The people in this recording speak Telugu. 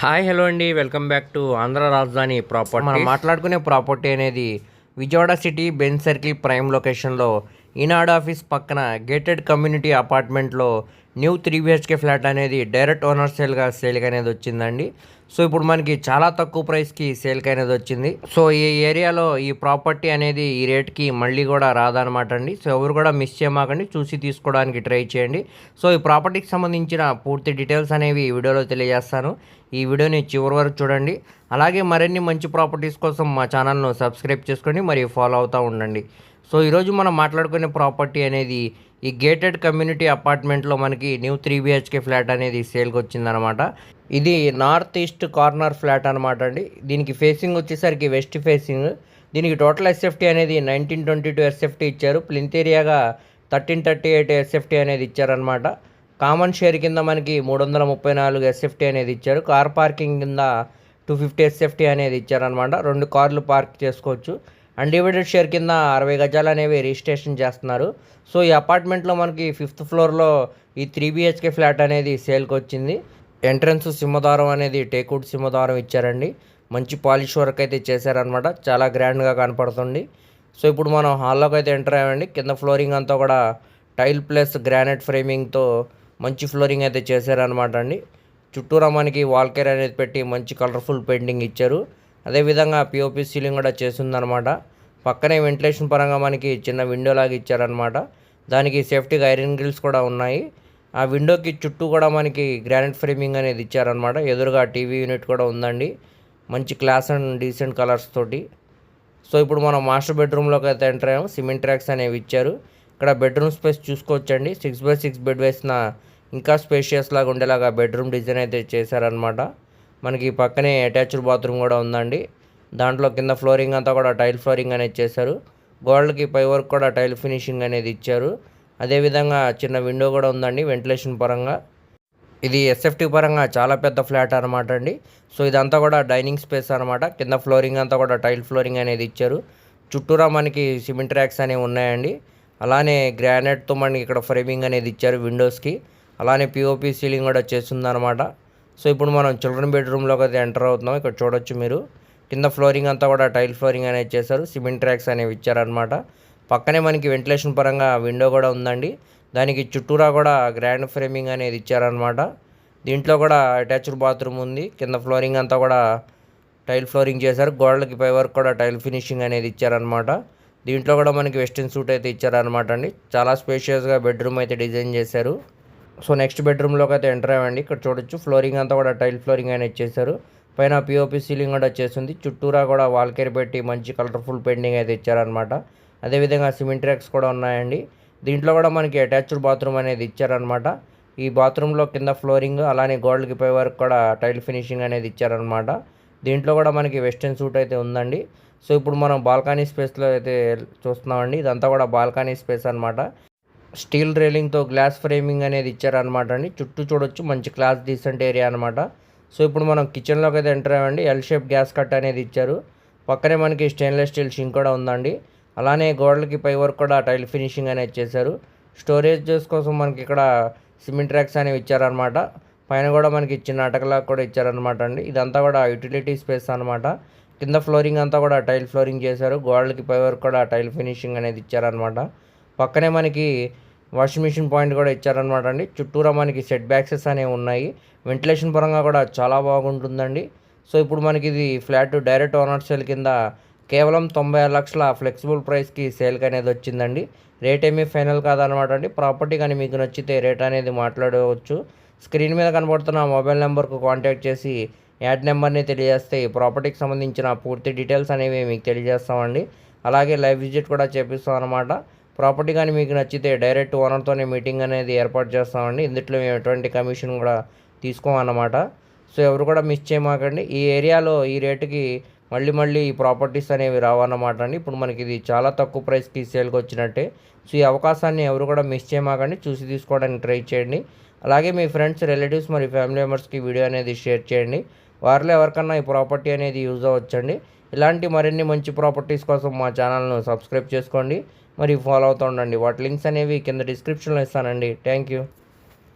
హాయ్ హలో అండి. వెల్కమ్ బ్యాక్ టు ఆంధ్ర రాజధాని ప్రాపర్టీ. మనం మాట్లాడుకునే ప్రాపర్టీ అనేది Vijayawada city Benz circle prime లొకేషన్లో ఈనాడు ఆఫీస్ పక్కన గేటెడ్ కమ్యూనిటీ అపార్ట్మెంట్లో న్యూ త్రీ బిహెచ్కే ఫ్లాట్ అనేది డైరెక్ట్ ఓనర్ సేల్గా సేల్కి అనేది వచ్చిందండి. సో ఇప్పుడు మనకి చాలా తక్కువ ప్రైస్కి సేల్కి అనేది వచ్చింది. సో ఈ ఏరియాలో ఈ ప్రాపర్టీ అనేది ఈ రేట్కి మళ్ళీ కూడా రాదనమాట అండి. సో ఎవరు కూడా మిస్ చేయమాకండి. చూసి తీసుకోవడానికి ట్రై చేయండి. సో ఈ ప్రాపర్టీకి సంబంధించిన పూర్తి డీటెయిల్స్ అనేవి ఈ వీడియోలో తెలియజేస్తాను. ఈ వీడియోని చివరి వరకు చూడండి. అలాగే మరిన్ని మంచి ప్రాపర్టీస్ కోసం మా ఛానల్ను సబ్స్క్రైబ్ చేసుకోండి. మరియు ఫాలో అవుతూ ఉండండి. సో ఈరోజు మనం మాట్లాడుకునే ప్రాపర్టీ అనేది ఈ గేటెడ్ కమ్యూనిటీ అపార్ట్మెంట్లో మనకి న్యూ త్రీ బిహెచ్కే ఫ్లాట్ అనేది సేల్కి వచ్చిందనమాట ఇది నార్త్ ఈస్ట్ కార్నర్ ఫ్లాట్ అనమాట అండి. దీనికి ఫేసింగ్ వచ్చేసరికి వెస్ట్ ఫేసింగ్. దీనికి టోటల్ ఎస్ఎఫ్టీ అనేది నైన్టీన్ ట్వంటీ టూ ఎస్ఎఫ్టీ ఇచ్చారు. ప్లింత్ ఏరియాగా థర్టీన్ థర్టీ ఎయిట్ ఎస్ఎఫ్టీ అనేది ఇచ్చారనమాట కామన్ షేర్ కింద మనకి మూడు వందల ముప్పై నాలుగు ఎస్ఎఫ్టీ అనేది ఇచ్చారు. కార్ పార్కింగ్ కింద టూ ఫిఫ్టీ ఎస్ఎఫ్టీ అనేది ఇచ్చారనమాట రెండు కార్లు పార్క్ చేసుకోవచ్చు. అన్డివైడెడ్ షేర్ కింద అరవై గజాలు అనేవి రిజిస్ట్రేషన్ చేస్తున్నారు. సో ఈ అపార్ట్మెంట్లో మనకి ఫిఫ్త్ ఫ్లోర్లో ఈ త్రీ బిహెచ్కే ఫ్లాట్ అనేది సేల్కి వచ్చింది. ఎంట్రన్స్ సింహద్వారం అనేది టేకుడ్ సింహద్వారం ఇచ్చారండి. మంచి పాలిష్ వర్క్ అయితే చేశారనమాట చాలా గ్రాండ్గా కనపడుతుంది. సో ఇప్పుడు మనం హాల్లోకి అయితే ఎంటర్ అయ్యామండి. కింద ఫ్లోరింగ్ అంతా కూడా టైల్ ప్లస్ గ్రానైట్ ఫ్రేమింగ్తో మంచి ఫ్లోరింగ్ అయితే చేశారనమాట అండి. చుట్టూరా మనకి వాల్కేర్ అనేది పెట్టి మంచి కలర్ఫుల్ పెయింటింగ్ ఇచ్చారు. అదేవిధంగా పిఓపి సీలింగ్ కూడా చేసిందనమాట పక్కనే వెంటిలేషన్ పరంగా మనకి చిన్న విండో లాగా ఇచ్చారనమాట దానికి సేఫ్టీగా ఐరన్ గ్రిల్స్ కూడా ఉన్నాయి. ఆ విండోకి చుట్టూ కూడా మనకి గ్రానైట్ ఫ్రేమింగ్ అనేది ఇచ్చారనమాట ఎదురుగా టీవీ యూనిట్ కూడా ఉందండి. మంచి క్లాస్ అండ్ డీసెంట్ కలర్స్ తోటి. సో ఇప్పుడు మనం మాస్టర్ బెడ్రూమ్లోకి అయితే ఎంటర్ అయ్యాము సిమెంట్ ట్రాక్స్ అనేవి ఇచ్చారు. ఇక్కడ బెడ్రూమ్ స్పేస్ చూసుకోవచ్చండి. సిక్స్ బై సిక్స్ బెడ్ వేసిన ఇంకా స్పేషియస్ లాగా ఉండేలాగా బెడ్రూమ్ డిజైన్ అయితే చేశారనమాట మనకి పక్కనే అటాచ్డ్ బాత్రూమ్ కూడా ఉందండి. దాంట్లో కింద ఫ్లోరింగ్ అంతా కూడా టైల్ ఫ్లోరింగ్ అనేది చేశారు. గోడలకి పై వరకు కూడా టైల్ ఫినిషింగ్ అనేది ఇచ్చారు. అదేవిధంగా చిన్న విండో కూడా ఉందండి వెంటిలేషన్ పరంగా. ఇది ఎస్ఎఫ్టీ పరంగా చాలా పెద్ద ఫ్లాట్ అనమాట అండి. సో ఇదంతా కూడా డైనింగ్ స్పేస్ అనమాట కింద ఫ్లోరింగ్ అంతా కూడా టైల్ ఫ్లోరింగ్ అనేది ఇచ్చారు. చుట్టూరా మనకి సిమెంట్ ర్యాక్స్ అనేవి ఉన్నాయండి. అలానే గ్రానైట్తో మనకి ఇక్కడ ఫ్రేమింగ్ అనేది ఇచ్చారు విండోస్కి. అలానే పిఓపి సీలింగ్ కూడా చేస్తుందన్నమాట. సో ఇప్పుడు మనం చిల్డ్రన్ బెడ్రూమ్లోకి అయితే ఎంటర్ అవుతున్నాం. ఇక్కడ చూడొచ్చు మీరు. కింద ఫ్లోరింగ్ అంతా కూడా టైల్ ఫ్లోరింగ్ అనేది చేశారు. సిమెంట్ ట్రాక్స్ అనేవి ఇచ్చారనమాట పక్కనే మనకి వెంటిలేషన్ పరంగా విండో కూడా ఉందండి. దానికి చుట్టూరా కూడా గ్రాండ్ ఫ్రేమింగ్ అనేది ఇచ్చారనమాట దీంట్లో కూడా అటాచ్డ్ బాత్రూమ్ ఉంది. కింద ఫ్లోరింగ్ అంతా కూడా టైల్ ఫ్లోరింగ్ చేశారు. గోడలకి పై వరకు కూడా టైల్ ఫినిషింగ్ అనేది ఇచ్చారనమాట దీంట్లో కూడా మనకి వెస్ట్రన్ సూట్ అయితే ఇచ్చారనమాట అండి. చాలా స్పేషియస్గా బెడ్రూమ్ అయితే డిజైన్ చేశారు. సో నెక్స్ట్ బెడ్రూమ్లోకి అయితే ఎంటర్ అవ్వండి. ఇక్కడ చూడొచ్చు ఫ్లోరింగ్ అంతా కూడా టైల్ ఫ్లోరింగ్ అనేది చేశారు పైన పిఓపి సీలింగ్ కూడా వచ్చేసింది చుట్టూరా కూడా వాల్కేర్ పెట్టి మంచి కలర్ఫుల్ పెయింటింగ్ అయితే ఇచ్చారనమాట అదేవిధంగా సిమెంట్ ర్యాక్స్ కూడా ఉన్నాయండి. దీంట్లో కూడా మనకి అటాచ్డ్ బాత్రూమ్ అనేది ఇచ్చారనమాట ఈ బాత్రూంలో కింద ఫ్లోరింగ్ అలానే గోడలకి పై వరకు కూడా టైల్ ఫినిషింగ్ అనేది ఇచ్చారనమాట దీంట్లో కూడా మనకి వెస్ట్రన్ సూట్ అయితే ఉందండి. సో ఇప్పుడు మనం బాల్కనీ స్పేస్లో అయితే చూస్తున్నామండి. ఇదంతా కూడా బాల్కనీ స్పేస్ అనమాట స్టీల్ రైలింగ్తో గ్లాస్ ఫ్రేమింగ్ అనేది ఇచ్చారనమాట అండి. చుట్టూ చూడొచ్చు మంచి క్లాస్ డీసెంట్ ఏరియా అనమాట సో ఇప్పుడు మనం కిచెన్లోకి అయితే ఎంటర్ అయ్యామండి. ఎల్ షేప్ గ్యాస్ కట్ అనేది ఇచ్చారు. పక్కనే మనకి స్టెయిన్లెస్ స్టీల్ షింక్ కూడా ఉందండి. అలానే గోడలకి పై వరకు కూడా టైల్ ఫినిషింగ్ అనేది చేశారు. స్టోరేజెస్ కోసం మనకి ఇక్కడ సిమెంట్ ర్యాక్స్ అనేవి ఇచ్చారనమాట పైన కూడా మనకి ఇచ్చిన అటకలా కూడా ఇచ్చారనమాట అండి. ఇదంతా కూడా యూటిలిటీ స్పేస్ అనమాట కింద ఫ్లోరింగ్ అంతా కూడా టైల్ ఫ్లోరింగ్ చేశారు. గోడలకి పై వరకు కూడా టైల్ ఫినిషింగ్ అనేది ఇచ్చారనమాట పక్కనే మనకి వాషింగ్ మిషన్ పాయింట్ కూడా ఇచ్చారనమాట అండి. చుట్టూరా మనకి సెట్ బ్యాక్సెస్ అనేవి ఉన్నాయి. వెంటిలేషన్ పరంగా కూడా చాలా బాగుంటుందండి. సో ఇప్పుడు మనకి ఇది ఫ్లాట్ డైరెక్ట్ ఓనర్ సేల్ కింద కేవలం తొంభై ఆరు లక్షల ఫ్లెక్సిబుల్ ప్రైస్కి సేల్కి అనేది వచ్చిందండి. రేట్ ఏమీ ఫైనల్ కాదనమాట అండి. ప్రాపర్టీ కానీ మీకు నచ్చితే రేట్ అనేది మాట్లాడవచ్చు. స్క్రీన్ మీద కనబడుతున్న మొబైల్ నెంబర్కు కాంటాక్ట్ చేసి యాడ్ నెంబర్ని తెలియజేస్తే ప్రాపర్టీకి సంబంధించిన పూర్తి డీటెయిల్స్ అనేవి మీకు తెలియజేస్తామండి. అలాగే లైవ్ విజిట్ కూడా చేపిస్తాం అనమాట ప్రాపర్టీ కానీ మీకు నచ్చితే డైరెక్ట్ ఓనర్తోనే మీటింగ్ అనేది ఏర్పాటు చేస్తామండి. ఇందులో మేము ఎటువంటి కమిషన్ కూడా తీసుకోమన్నమాట. సో ఎవరు కూడా మిస్ చేయమాకండి. ఈ ఏరియాలో ఈ రేటుకి మళ్ళీ మళ్ళీ ఈ ప్రాపర్టీస్ అనేవి రావన్నమాట అండి. ఇప్పుడు మనకి ఇది చాలా తక్కువ ప్రైస్కి సేల్కి వచ్చినట్టే. సో ఈ అవకాశాన్ని ఎవరు కూడా మిస్ చేయమాకండి. చూసి తీసుకోవడానికి ట్రై చేయండి. అలాగే మీ ఫ్రెండ్స్ రిలేటివ్స్ మరియు ఫ్యామిలీ మెంబర్స్కి వీడియో అనేది షేర్ చేయండి. వారిలో ఎవరికన్నా ఈ ప్రాపర్టీ అనేది యూజ్ అవ్వచ్చండి. ఇలాంటి మరిన్ని మంచి ప్రాపర్టీస్ కోసం మా ఛానల్ను సబ్స్క్రైబ్ చేసుకోండి. మరి ఫాలో అవుతూ ఉండండి. వాటి లింక్స్ అనేవి కింద డిస్క్రిప్షన్లో ఇస్తానండి. Thank you